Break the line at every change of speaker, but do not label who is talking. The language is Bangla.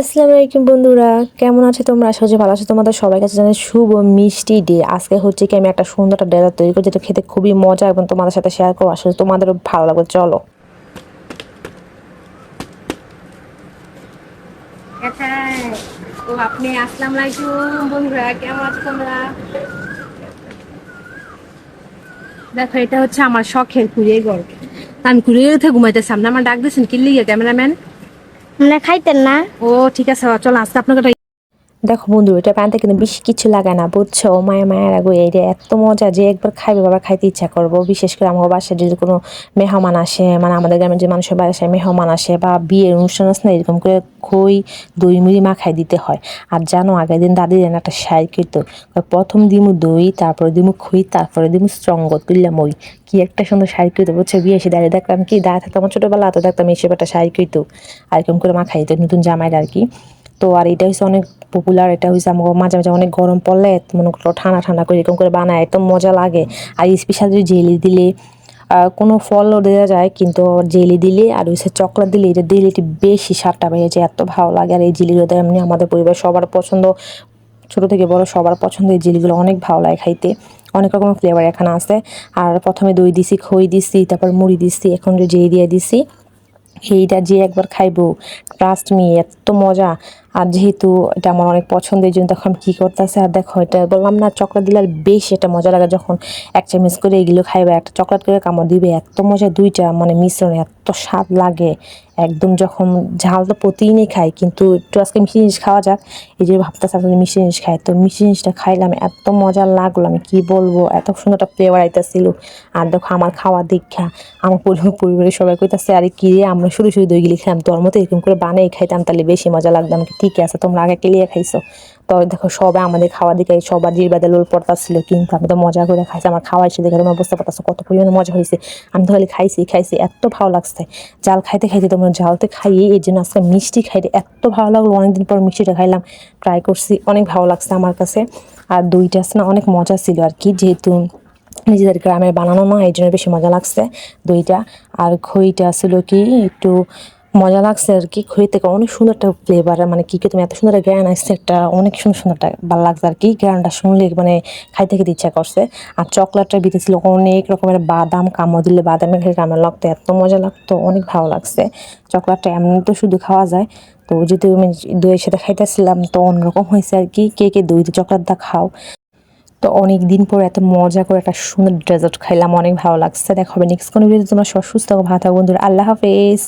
আসসালামু আলাইকুম বন্ধুরা, কেমন আছো তোমরা? আশা করছি ভালো আছো। তোমাদের সবাই কাছে জানাই শুভ মিষ্টি ডে আজকে হচ্ছে কি আমি একটা সুন্দর একটা ডেজার্ট তৈরি করি যেটা খেতে খুবই মজা এবং তোমাদের সাথে শেয়ার করব। আসলে তোমাদেরও ভালো লাগবে। চলো।
আপনি আলাইকুম বন্ধুরা, কেমন আছো তোমরা? দেখো, এটা হচ্ছে আমার শখের কুড়িয়ে ঘর। আমি কুড়িয়ে থেকে ঘুমাইতেছি আপনি আমার ডাক দিয়েছেন, কি লিগে ক্যামেরাম্যান?
মানে খাইতেন না।
ও ঠিক আছে চলো আজকে আপনাকে
দেখো বন্ধু, এটা প্যান্টে কিন্তু বেশি কিছু লাগে না, বুঝছ? মায়া মায়ের আগে এটা এত মজা যে একবার খাইবে, বাবা খাইতে ইচ্ছা করব। বিশেষ করে আমার বাসায় যদি কোনো মেহমান আসে মানে আমাদের গ্রামের যে মানুষের বাসায় মেহমান আসে বা বিয়ের অনুষ্ঠান আছে না, এরকম করে খই, দই, মুড়ি মাখাই দিতে হয়। আর জানো, আগের দিন দাদি যেন একটা সাই কিন্তু। প্রথম দিমু দই, তারপরে দিমু খই, তারপরে দিমু স্ট্রঙ্গ তুললাম ওই কি একটা সুন্দর শাড়ি কইতো বুঝছ? বিয়ে এসে দাঁড়িয়ে দেখলাম কি দাঁড়িয়ে থাকতাম ছোটোবেলা তো দেখতাম এসে একটা শাড়ি কইতো আর এরকম করে মাখাই দিত নতুন জামাইরা আর কি। তো আর এটা হচ্ছে অনেক পপুলার এটা হচ্ছে আমাকে মাঝে মাঝে অনেক গরম পড়লে মনে করো ঠান্ডা ঠান্ডা করে এরকম করে বানায় এত মজা লাগে। আর স্পেশাল যদি জেলি দিলে কোনো ফলও দেওয়া যায়, কিন্তু জেলি দিলে আর হচ্ছে চকলেট দিলে এটা দিলে একটু বেশি স্বাদটা বেড়ে যায়, এত ভালো লাগে। আর এই জেলিগুলো এমনি আমাদের পরিবার সবার পছন্দ, ছোট থেকে বড় সবার পছন্দ এই জেলিগুলো অনেক ভালো লাগে খাইতে। অনেক রকমের ফ্লেভার এখানে আছে। আর প্রথমে দই দিছি, খই দিছি, তারপর মুড়ি দিছি, এখন যে দিয়ে দিছি, এইটা যে একবার খাইবো ট্রাস্ট মি এত মজা। আর যেহেতু এটা আমার অনেক পছন্দের জন্য তখন কী করতেছে? আর দেখো, এটা বললাম না চকলেট দিলে আর বেশ এটা মজা লাগে যখন এক চামচ করে এগুলো খাইবে, একটা চকলেট করে কামড় দিবে, এত মজা, দুইটা মানে মিশ্রণে, এত স্বাদ লাগে। একদম যখন ঝাল তো প্রতিদিনই খাই, কিন্তু একটু আজকে মিষ্টি জিনিস খাওয়া যাক, এই যে ভাবতেছে আজকে মিষ্টি জিনিস খাই তো মিষ্টি জিনিসটা খাইলাম, এত মজা লাগল, আমি কী বলব? এত সুন্দর একটা ফ্লেভার আইতেছিল। আর দেখো, আমার খাওয়া দীক্ষা, আমার পরিবার, পরিবারের সবাই কইতাছে, আরে কি রে, আমরা শুধু শুধু দই গিলি খেলাম তোর মতো এরকম করে বানিয়ে খাইতাম, তাহলে বেশি মজা লাগতো আমি ঠিক আছে, তোমরা আগে কেলিয়ে খাইছো। তো দেখো, সবাই আমাদের খাওয়া দিকে সবার জিরবাদে লোল পড়তাছিল, কিন্তু আমি তো মজা করে খাইছি, আমার খাওয়া এসে দেখে তোমরা বুঝতে পারতেছো কত পরিমাণে মজা হয়েছে। আমি তো খালি খাইছি খাইছি, এত ভালো লাগছে। জাল খাইতে খাইতে তোমরা জালতে খাইয়ে এই জন্য আজকে মিষ্টি খাইতে এত ভালো লাগল। অনেকদিন পর মিষ্টিটা খাইলাম ট্রাই করছি, অনেক ভালো লাগছে আমার কাছে। আর দইটা না, অনেক মজা ছিল আর কি, যেহেতু নিজেদের গ্রামে বানানো না, এই জন্য বেশি মজা লাগছে দইটা। আর খইটা ছিল কি, একটু মজা লাগছে আর কি খই থেকে অনেক সুন্দর একটা ফ্লেভার মানে কি তুমি, এত সুন্দর গ্রান আসছে একটা, অনেক সুন্দর সুন্দর একটা ভালো লাগছে আর কি গ্রানটা শুনলে মানে খাইতে খেতে ইচ্ছা করছে। আর চকলেটটার ভিতরে ছিল অনেক রকমের বাদাম, কামড় দিলে বাদামের খেয়ে কামড় লাগতো, এত মজা লাগতো, অনেক ভালো লাগছে। চকলেটটা এমনি তো শুধু খাওয়া যায়, তো যেহেতু আমি দইয়ের সাথে খাইতেছিলাম, তো অন্যরকম হয়েছে আর কি, কে কে দই চকলেট দা খাও। তো অনেক দিন পর এত মজা করে একটা সুন্দর ডেজার্ট খাইলাম, অনেক ভালো লাগছে, দেখা হবে নেক্সট কোনো ভিডিও তোমরা সব সুস্থ ভালো থাকো বন্ধুরা, আল্লাহ হাফেজ।